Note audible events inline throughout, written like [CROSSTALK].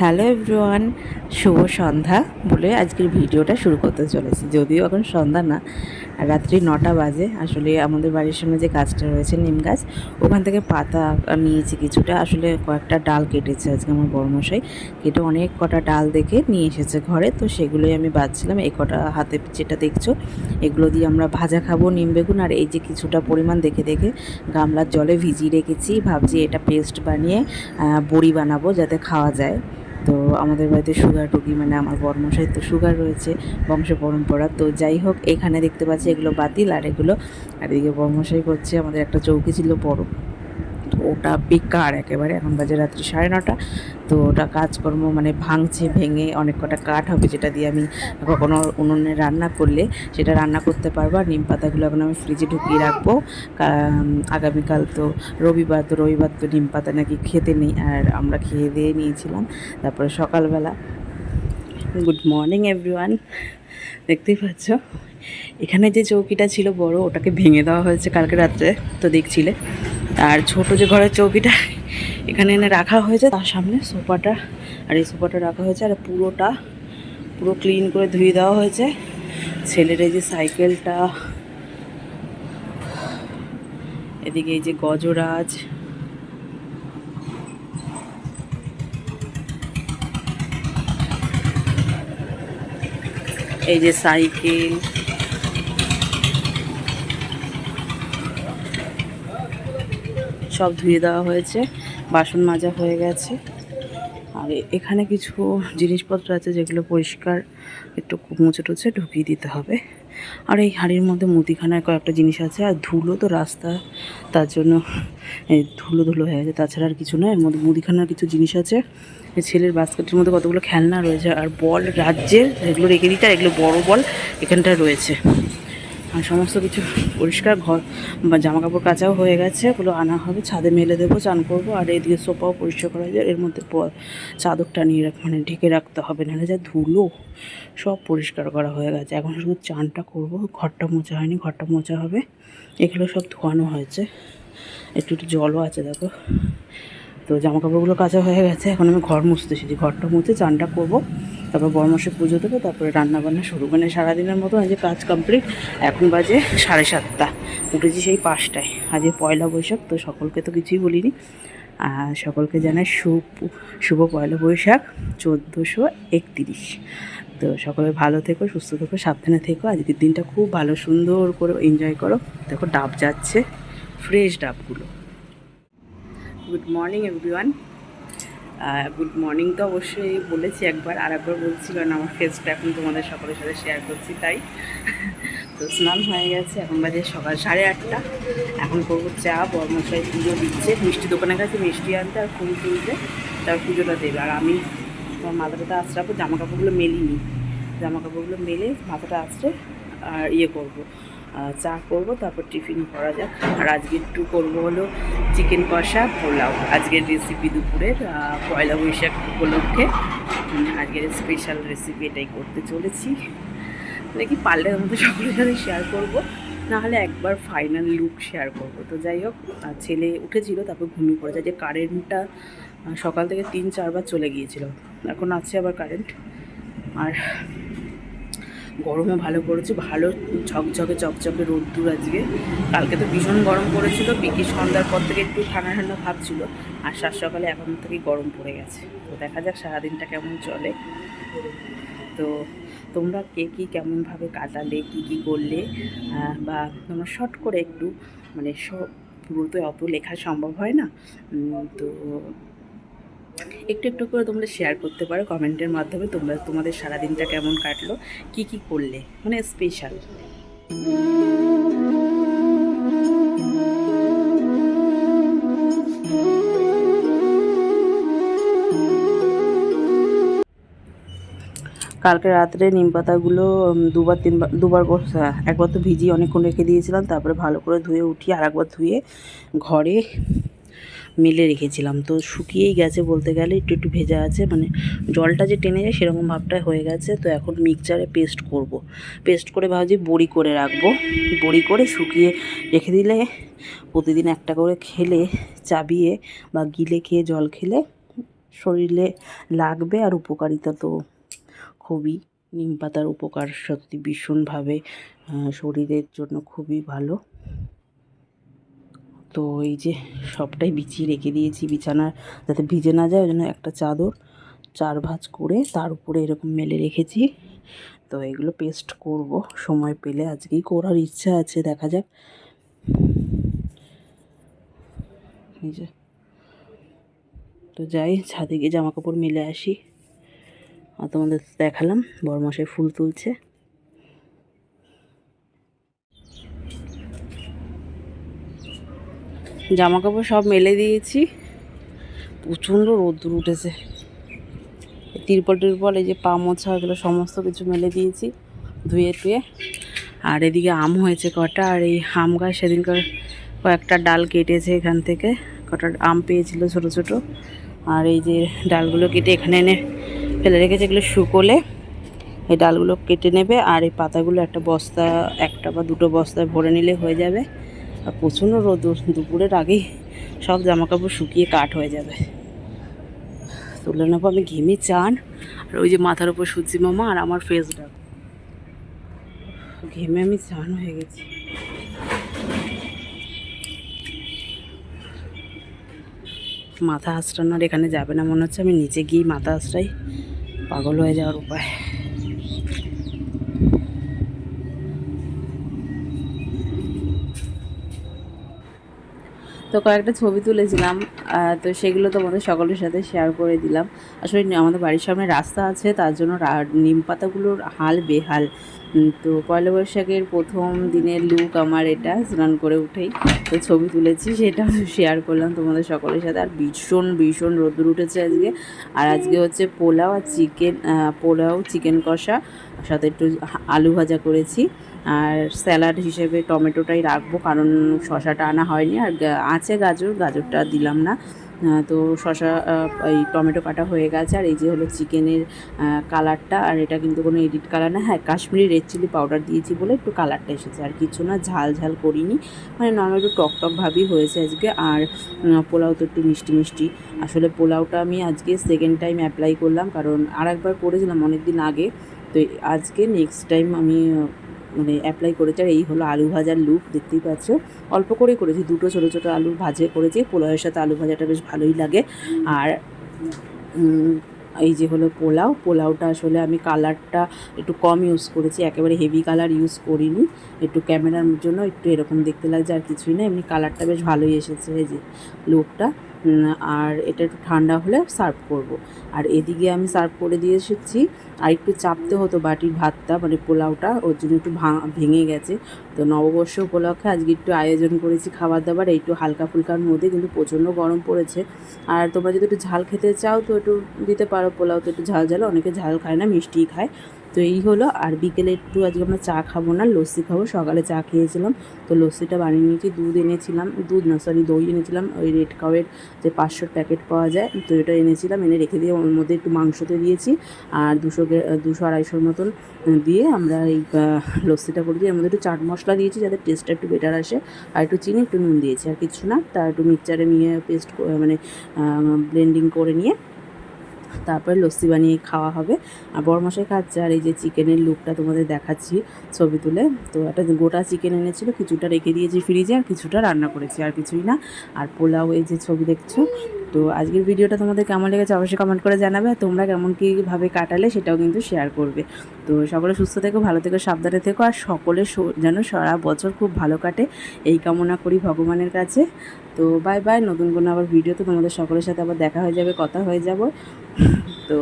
Hello everyone, শুভ সন্ধ্যা বলে আজকের ভিডিওটা শুরু করতে চলেছি। যদিও এখন সন্ধ্যা না, রাত্রি নটা বাজে। আসলে আমাদের বাড়ির সামনে যে গাছটা রয়েছে, নিম গাছ, ওখান থেকে পাতা নিয়েছি কিছুটা। আসলে কয়েকটা ডাল কেটেছে আজকে আমার বড়মশাই। কেটে অনেক কটা ডাল দেখে নিয়ে এসেছে ঘরে। তো সেগুলোই আমি বাঁচছিলাম এই কটা হাতে যেটা দেখছ, এগুলো দিয়ে আমরা ভাজা খাব নিম বেগুন। আর এই যে কিছুটা পরিমাণ দেখে দেখে গামলার জলে ভিজিয়ে রেখেছি। ভাবছি এটা পেস্ট বানিয়ে বড়ি বানাবো যাতে খাওয়া যায়। তো আমাদের বাড়িতে সুগার রুগী মানে আমার বর্মশাই তো সুগার রয়েছে, বংশ পরম্পরা। তো যাই হোক, এখানে দেখতে পাচ্ছি এগুলো বাতিল আর এগুলো, আর এদিকে বর্মশাই করছে আমাদের একটা চৌকি ছিল বড়। তো ওটা বেকার একেবারে। এখন বাজে রাত্রি সাড়ে নটা। তো ওটা কাজকর্ম মানে ভাঙছে, ভেঙে অনেক কটা কাঠ হবে যেটা দিয়ে আমি কখনো উনুনে রান্না করলে সেটা রান্না করতে পারব। আর নিম পাতাগুলো এখন আমি ফ্রিজে ঢুকিয়ে রাখব। আগামীকাল তো রবিবার তো রবিবার তো নিম পাতা নাকি খেতে নেই। আর আমরা খেয়ে দিয়ে নিয়েছিলাম। তারপরে সকালবেলা গুড মর্নিং এভরিওয়ান দেখতেই পাচ্ছ? এখানে যে চৌকিটা ছিল বড়, ওটাকে ভেঙে দেওয়া হয়েছে কালকে রাত্রে। তো দেখছিলে? আর ছোট যে ঘরের চৌকিটা, এখানে এনে রাখা হয়েছে। তার সামনে সোফাটা, আর এই সোফাটা রাখা হয়েছে, আর পুরোটা পুরো ক্লিন করে ধুয়ে দেওয়া হয়েছে। ছেলের এই যে সাইকেলটা, এদিকে এই যে গজরাজ। এই যে সাইকেল সব ধুয়ে দেওয়া হয়েছে, বাসন মাজা হয়ে গেছে। আর এখানে কিছু জিনিসপত্র আছে যেগুলো পরিষ্কার, একটু মুছে টুছে ঢুকিয়ে দিতে হবে। আর এই হাড়ির মধ্যে মুদিখানার কয়েকটা জিনিস আছে, আর ধুলো তো রাস্তা, তার জন্য ধুলো ধুলো হয়ে গেছে। তাছাড়া আর কিছু নয় এর মধ্যে মুদিখানার কিছু জিনিস আছে। ছেলের বাস্কেটের মধ্যে কতগুলো খেলনা রয়েছে, আর বল রাজ্যের, এগুলো রেখে দিতে, আর এগুলো বড় বল এখানটায় রয়েছে। আর সমস্ত কিছু পরিষ্কার, ঘর বা জামা কাপড় কাচাও হয়ে গেছে, ওগুলো আনা হবে, ছাদে মেলে দেবো, চান করব, আর এদিকে সোফাও পরিষ্কার করা যায়, এর মধ্যে চাদরটা নিয়ে মানে ঢেকে রাখতে হবে, নাহলে যা ধুলো, সব পরিষ্কার করা হয়ে গেছে, এখন শুধু চানটা করব, ঘরটা মোছা হয়নি, ঘরটা মোছা হবে, এগুলো সব ধোয়ানো হয়েছে, একটু একটু জলও আছে দেখো, তো জামা কাপড়গুলো কাচা হয়ে গেছে, এখন আমি ঘর মুছতে এসেছি, ঘরটা মুছে চানটা করব তারপর বরমাসে পুজো দেবো, তারপরে রান্নাবান্না শুরু। মানে সারাদিনের মতো আজ কাজ কমপ্লিট। এখন বাজে সাড়ে সাতটা। উঠেছি সেই পাঁচটায়। আজকে পয়লা বৈশাখ, তো সকলকে তো কিছুই বলিনি। আর সকলকে জানাই শুভ শুভ পয়লা বৈশাখ, চোদ্দোশো একতিরিশ। তো সকলে ভালো থেকো, সুস্থ থেকো, সাবধানে থেকো। আজকের দিনটা খুব ভালো, সুন্দর করে এনজয় করো। দেখো ডাব যাচ্ছে fresh ডাবগুলো। Good morning everyone good morning তো অবশ্যই বলেছি একবার, আর একবার বলছি, কারণ আমার ফেসটা এখন তোমাদের সকলের সাথে শেয়ার করছি, তাই। তো স্নান হয়ে গেছে, এখন বাজে সকাল সাড়ে আটটা। এখন করব চা, বর্মশাই পুজো দিচ্ছে। মিষ্টি দোকানের কাছে মিষ্টি আনতে আর ফুল তুলতে, তার পুজোটা দেবে। আর আমি আমার মাথাটাতে আঁচড়াবো জামা কাপড়গুলো মেলিনি। জামা কাপড়গুলো মেলে মাথাটা আঁচড়ে আর ইয়ে করব। চা করব, তারপর টিফিন করা যাক। আর আজকে একটু করব হলো চিকেন কষা, পোলাও। আজকের রেসিপি দুপুরের পয়লা বৈশাখ উপলক্ষে। আজকের স্পেশাল রেসিপি এটাই করতে চলেছি। দেখি পারলে আমাদের সকলের সাথে শেয়ার করব। নাহলে একবার ফাইনাল লুক শেয়ার করব। তো যাই হোক ছেলে উঠেছিল, তারপর ঘুমিয়ে পড়ে যায় যে কারেন্টটা সকাল থেকে তিন, চারবার চলে গিয়েছিল। এখন আছে আবার কারেন্ট আর গরমও ভালো পড়েছে, ভালো ঝকঝকে চকচকে রোদ্দুর আজকে। কালকে তো ভীষণ গরম পড়েছিল বিকি সন্ধ্যার পর থেকে একটু ঠান্ডা ঠান্ডা ভাব ছিল, আর সাত সকালে এখন থেকেই গরম পড়ে গেছে। তো দেখা যাক সারাদিনটা কেমন চলে। তো তোমরা কে কী কেমনভাবে কাটালে, কী কী করলে বা তোমরা শর্ট করে একটু মানে সব পুরো তো অত লেখা সম্ভব হয় না? তো একটু একটু করে তোমরা শেয়ার করতে পারো কমেন্টের মাধ্যমে তোমরা তোমাদের সারাদিনটা কেমন কাটলো কি কি করলে মানে স্পেশাল কালকে রাত্রে নিম পাতাগুলো দুবার তিনবার দুবার হ্যাঁ, একবার তো ভিজিয়ে অনেকক্ষণ রেখে দিয়েছিলাম তারপরে ভালো করে ধুয়ে উঠিয়ে আর একবার ধুয়ে ঘরে মেলে রেখেছিলাম। তো শুকিয়েই গেছে বলতে গেলে, একটু একটু ভেজা আছে মানে জলটা যে টেনে যায় সেরকম ভাবটা হয়ে গেছে। তো এখন মিক্সচারে পেস্ট করব। পেস্ট করে ভাবছি বড়ি করে রাখব। বড়ি করে শুকিয়ে রেখে দিলে প্রতিদিন একটা করে খেলে, চাবিয়ে বা গিলে খেয়ে জল খেলে শরীরে লাগবে আর উপকারিতা তো খুবই। নিম পাতার উপকার সত্যি ভীষণভাবে শরীরের জন্য খুবই ভালো। তো এই যে সবটাই বিছিয়ে রেখে দিয়েছি বিছানার যাতে ভিজে না যায়, ওই জন্য একটা চাদর চার ভাঁজ করে তার উপরে এরকম মেলে রেখেছি। তো এগুলো পেস্ট করব, সময় পেলে আজকেই করার ইচ্ছা আছে, দেখা যাক। এই যে। তো যাই, ছাদে গিয়ে জামা কাপড় মেলে আসি। আর তোমাদের দেখালাম বড়মশাই ফুল তুলছে। জামা কাপড় সব মেলে দিয়েছি। প্রচণ্ড রোদ্দুর উঠেছে। তিরপল টিরপল, এই যে পা মোছা, এগুলো সমস্ত কিছু মেলে দিয়েছি ধুয়ে টুয়ে। আর এদিকে আম হয়েছে কটা, আর এই আম গাছ সেদিনকার কয়েকটা ডাল কেটেছে এখান থেকে। কটা আম পেয়েছিল ছোট ছোট। আর এই যে ডালগুলো কেটে এখানে এনে ফেলে রেখেছে, এগুলো শুকোলে। এই ডালগুলো কেটে নেবে, আর এই পাতাগুলো একটা বস্তা, একটা বা দুটো বস্তায় ভরে নিলে হয়ে যাবে। আর প্রচণ্ড রোদ, দুপুরের আগেই সব জামা কাপড় শুকিয়ে কাঠ হয়ে যাবে। তুলে নেব আমি ঘেমে চান, আর ওই যে মাথার উপর সূর্যি মামা আর আমার ফেস ডাক ঘেমে আমি চান হয়ে গেছি। মাথা আঁচড়ানোর এখানে যাবে না মনে হচ্ছে, আমি নিচে গিয়ে মাথা আঁচড়াই পাগল হয়ে যাওয়ার উপায়। তো কয়েকটা ছবি তুলেছিলাম তো সেগুলো তোমাদের সকলের সাথে শেয়ার করে দিলাম। আসলে আমাদের বাড়ির সামনে রাস্তা আছে, তার জন্য নিম পাতাগুলোর হাল বেহাল। তো পয়লা বৈশাখের প্রথম দিনের লুক আমার এটা, স্নান করে উঠেই তো ছবি তুলেছি সেটা শেয়ার [LAUGHS] করলাম তোমাদের সকলের সাথে। আর ভীষণ ভীষণ রোদ্দুর উঠেছে আজকে। আর আজকে হচ্ছে পোলাও আর চিকেন পোলাও চিকেন কষা, সাথে একটু আলু ভাজা করেছি। আর স্যালাড হিসেবে টমেটোটাই রাখব, কারণ শশাটা আনা হয়নি। আর আছে গাজর, গাজরটা দিলাম না। তো শশা এই টমেটো কাটা হয়ে গেছে, আর এই যে হলো চিকেনের কালারটা, আর এটা কিন্তু কোনো এডিট কালার না হ্যাঁ কাশ্মীরি রেড চিলি পাউডার দিয়েছি বলে একটু কালারটা এসেছে, আর কিছু না, ঝাল ঝাল করিনি মানে নর্মাল একটু টক টক ভাবই হয়েছে আজকে, আর পোলাও তো একটু মিষ্টি মিষ্টি, আসলে পোলাওটা আমি আজকে সেকেন্ড টাইম অ্যাপ্লাই করলাম, কারণ আর একবার করেছিলাম অনেক দিন আগে, তো আজকে নেক্সট টাইম আমি মানে অ্যাপ্লাই করেছি আর এই হলো আলু ভাজার লুক দেখতেই পাচ্ছ। অল্প করেই করেছি, দুটো ছোটো ছোটো আলু ভাজে করেছি, পোলাওয়ের সাথে আলু ভাজাটা বেশ ভালোই লাগে। আর এই যে হলো পোলাও, পোলাওটা আসলে আমি কালারটা একটু কম ইউজ করেছি, একেবারে হেভি কালার ইউজ করিনি। একটু ক্যামেরার জন্য একটু এরকম দেখতে লাগছে, আর কিছুই না, এমনি কালারটা বেশ ভালোই এসেছে, এই যে লুকটা আর এটা একটু ঠান্ডা হলে সার্ভ করব। আর এদিকে আমি সার্ভ করে দিয়ে এসেছি। আর একটু চাপতে হতো বাটির ভাতটা মানে পোলাওটা, ওর জন্য একটু ভেঙে গেছে। তো নববর্ষ উপলক্ষে আজকে একটু আয়োজন করেছি খাবার দাবার একটু হালকা ফুলকার মধ্যে, কিন্তু প্রচণ্ড গরম পড়েছে। আর তোমরা যদি একটু ঝাল খেতে চাও, তো একটু দিতে পারো পোলাও, তো একটু ঝাল ঝাল অনেকে ঝাল খায় না, মিষ্টিই খায়। তো এই হলো। আর বিকেলে একটু আজকে আমরা চা খাব না, লস্যি খাব। সকালে চা খেয়েছিলাম। তো লস্যিটা বানিয়ে নিয়েছি, দুধ এনেছিলাম। দুধ না সরি দই এনেছিলাম। ওই রেড কাউয়ের যে পাঁচশোর প্যাকেট পাওয়া যায়, তো এটা এনেছিলাম। এনে রেখে দিয়ে ওর মধ্যে একটু মাংসতে দিয়েছি। আর দুশো দুশো আড়াইশোর মতন দিয়ে আমরা এই লস্যিটা করেছি এর মধ্যে একটু চাট মশলা দিয়েছি যাতে টেস্টটা একটু বেটার আসে। আর একটু চিনি, একটু নুন দিয়েছি, আর কিছু না। তার একটু মিক্সচারে নিয়ে পেস্ট মানে ব্লেন্ডিং করে নিয়ে তারপরে লস্যি বানিয়ে খাওয়া হবে। আর বড়মশাই খাচ্ছে, আর এই যে চিকেনের লুকটা তোমাদের দেখাচ্ছি ছবি তুলে। তো একটা গোটা চিকেন এনেছিলো, কিছুটা রেখে দিয়েছি ফ্রিজে আর কিছুটা রান্না করেছি, আর কিছুই না। আর পোলাও এই যে ছবি দেখছ তো আজকের ভিডিওটা তোমাদের কেমন লেগেছে অবশ্যই কমেন্ট করে জানাবে। আর তোমরা কেমন কীভাবে কাটালে সেটাও কিন্তু শেয়ার করবে। তো সকলে সুস্থ থেকো, ভালো থেকো, সাবধানে থেকো আর সকলে যেন সারা বছর খুব ভালো কাটে। এই কামনা করি ভগবানের কাছে। তো বাই বাই নতুন কোনো আবার ভিডিওতে তোমাদের সকলের সাথে আবার দেখা হয়ে যাবে, কথা হয়ে যাব। তো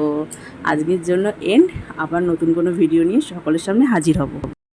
আজকের জন্য এন্ড আবার নতুন কোনো ভিডিও নিয়ে সকলের সামনে হাজির হব।